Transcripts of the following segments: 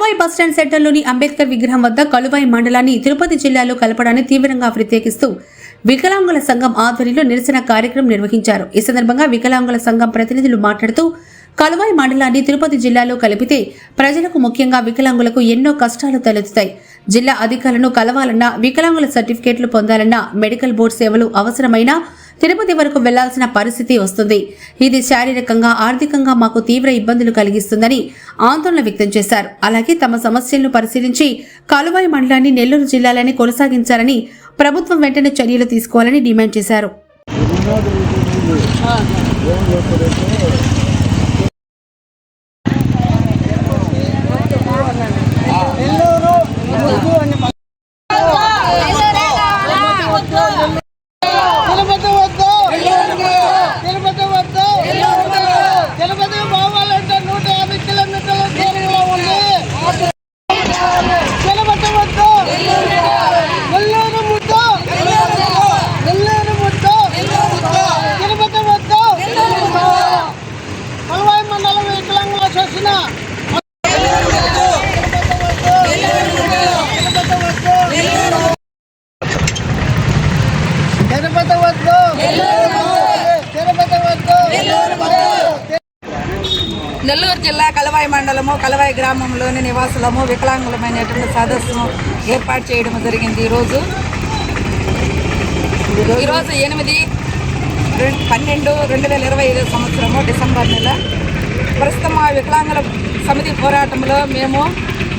Bus stand సెంటర్లోని Ambedkar విగ్రహం వద్ద కలువాయి మండలాన్ని తిరుపతి జిల్లాలో కలపడాన్ని తీవ్రంగా వ్యతిరేకిస్తూ వికలాంగుల సంఘం ఆధ్వర్యంలో నిరసన కార్యక్రమం నిర్వహించారు. ఈ సందర్భంగా వికలాంగుల సంఘం ప్రతినిధులు మాట్లాడుతూ కలువాయి మండలాన్ని తిరుపతి జిల్లాలో కలిపితే ప్రజలకు ముఖ్యంగా వికలాంగులకు ఎన్నో కష్టాలు తలెత్తుతాయి. జిల్లా అధికారులను కలవాలన్నా వికలాంగుల సర్టిఫికేట్లు పొందాలన్నా మెడికల్ బోర్డు సేవలు అవసరమైనా తిరుపతి వరకు వెళ్ళాల్సిన పరిస్థితి వస్తుంది. ఇది శారీరకంగా ఆర్థికంగా మాకు తీవ్ర ఇబ్బందులు కలిగిస్తుందని ఆందోళన వ్యక్తం చేశారు. అలాగే తమ సమస్యలను పరిశీలించి కాలువాయి మండలాన్ని నెల్లూరు జిల్లాలని కొనసాగించాలని ప్రభుత్వం వెంటనే చర్యలు తీసుకోవాలని డిమాండ్ చేశారు తిరుపతి వద్దు తిరుపతి వద్దు తిరుపతి పోవాలంటే నూట యాభై కిలోమీటర్ల దూరంలో ఉంది తిరుపతి వద్దు నెల్లూరు ముద్దు నెల్లూరు ముద్దు తిరుపతి వద్దు కలవాయి మండలం వికలాంగుల చేసిన తిరుపతి వద్దు తిరుపతి వద్దు నెల్లూరు జిల్లా కలవాయి మండలము కలవాయి గ్రామంలోని నివాసులము వికలాంగులమైనటువంటి సదస్సును ఏర్పాటు చేయడం జరిగింది. ఈరోజు ఈరోజు ఎనిమిది రెండు పన్నెండు రెండు వేల ఇరవై ఐదు సంవత్సరము డిసెంబర్ నెల. ప్రస్తుతం మా వికలాంగుల సమితి పోరాటంలో మేము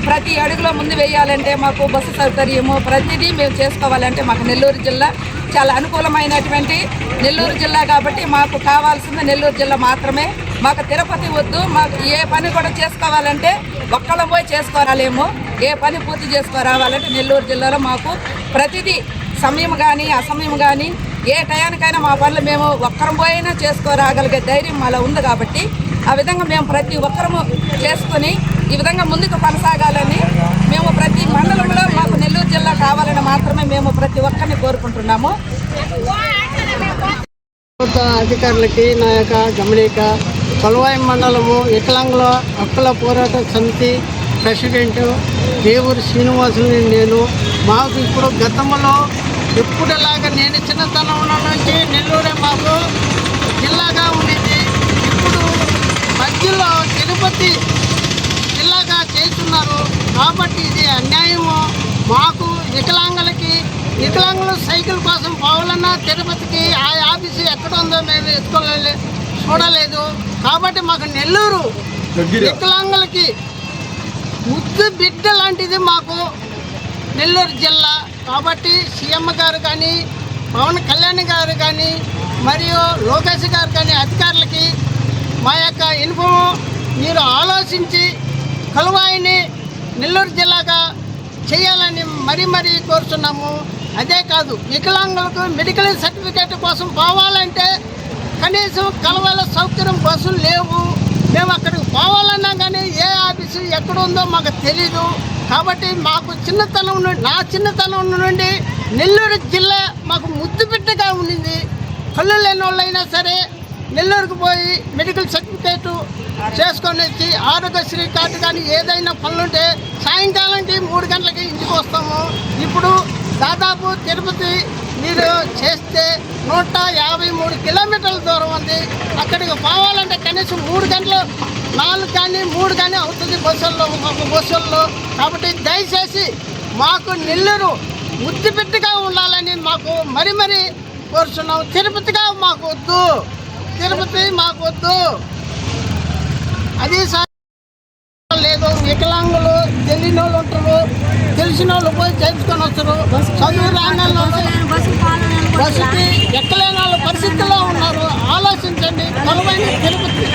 ప్రతి అడుగులో ముందు వేయాలంటే మాకు బస్సు సౌకర్యము. ప్రతిదీ మేము చేసుకోవాలంటే మాకు నెల్లూరు జిల్లా చాలా అనుకూలమైనటువంటి నెల్లూరు జిల్లా కాబట్టి మాకు కావాల్సింది నెల్లూరు జిల్లా మాత్రమే. మాకు తిరుపతి వద్దు మాకు ఏ పని కూడా చేసుకోవాలంటే ఒక్కళ్ళం పోయి చేసుకోరాలేము. ఏ పని పూర్తి చేసుకోరావాలంటే నెల్లూరు జిల్లాలో మాకు ప్రతిదీ సమయం కానీ అసమయం కానీ ఏ టయానికైనా మా పనులు మేము ఒక్కరం పోయినా చేసుకోరాగలిగే ధైర్యం మాలో ఉంది కాబట్టి ఆ విధంగా మేము ప్రతి ఒక్కరము చేసుకొని ఈ విధంగా ముందుకు కొనసాగాలని మేము ప్రతి మండలంలో మాకు నెల్లూరు జిల్లా కావాలని మాత్రమే మేము ప్రతి ఒక్కరిని కోరుకుంటున్నాము. ప్రభుత్వ అధికారులకి నా యొక్క గమనిక కొలవాయి మండలము ఇకలంగలో హక్కుల పోరాట సమితి ప్రెసిడెంట్ దేవుడు శ్రీనివాసుని నేను. మాకు ఇప్పుడు గతంలో ఎప్పుడులాగా నేను చిన్నతనం నుంచి నెల్లూరే మాకు జిల్లాగా ఉండేది. ఇప్పుడు మధ్యలో తిరుపతి జిల్లాగా చేస్తున్నారు కాబట్టి ఇది అన్యాయము మాకు వికలాంగులకి వికలాంగులు సైకిల్ కోసం పోవాలన్నా తిరుపతికి ఆ ఆఫీసు ఎక్కడ ఉందో మేము ఎత్తుకోలే చూడలేదు. కాబట్టి మాకు నెల్లూరు వికలాంగులకి ముద్దు బిడ్డ లాంటిది మాకు నెల్లూరు జిల్లా. కాబట్టి సీఎం గారు కానీ పవన్ కళ్యాణ్ గారు కానీ మరియు లోకేష్ గారు కానీ అధికారులకి మా యొక్క ఇన్ఫోమ్ మీరు ఆలోచించి కలువాయిని నెల్లూరు జిల్లాగా చేయాలని మరీ మరీ కోరుతున్నాము. అదే కాదు వికలాంగులకు మెడికల్ సర్టిఫికేట్ కోసం పోవాలంటే కనీసం కలవాల సౌకర్యం బస్సులు లేవు. మేము అక్కడికి పోవాలన్నా కానీ ఏ ఆఫీసు ఎక్కడ ఉందో మాకు తెలీదు. కాబట్టి మాకు చిన్నతనం నుండి నా చిన్నతనం నుండి నెల్లూరు జిల్లా మాకు ముద్దు ఉండింది. కళ్ళు లేని వాళ్ళైనా సరే నెల్లూరుకు పోయి మెడికల్ సర్టిఫికేటు చేసుకొని వచ్చి ఆరోగ్యశ్రీ కార్డు కానీ ఏదైనా పనులుంటే సాయంకాలంకి మూడు గంటలకి ఇంటికి వస్తాము. ఇప్పుడు దాదాపు తిరుపతి మీరు చేస్తే నూట యాభై మూడు కిలోమీటర్ల దూరం ఉంది. అక్కడికి పోవాలంటే కనీసం మూడు గంటలు నాలుగు కానీ మూడు కానీ అవుతుంది బస్సుల్లో ఒక్కొక్క బస్సుల్లో. కాబట్టి దయచేసి మాకు నెల్లూరు ముద్దుపెట్టుగా ఉండాలని మాకు మరి మరి కోరుచున్నాం. తిరుపతిగా మాకు వద్దు. తిరుపతి మాకొద్దు. అదే అది సార్ లేదు. వికలాంగులు తెలియని వాళ్ళు ఉంటారు. తెలిసిన వాళ్ళు పోయి చేయించుకొని వస్తారు. చదువు రాని వాళ్ళు బస్సుకి ఎక్కలేని వాళ్ళ పరిస్థితుల్లో ఉన్నారు. ఆలోచించండి. కొలవైన తిరుపతి.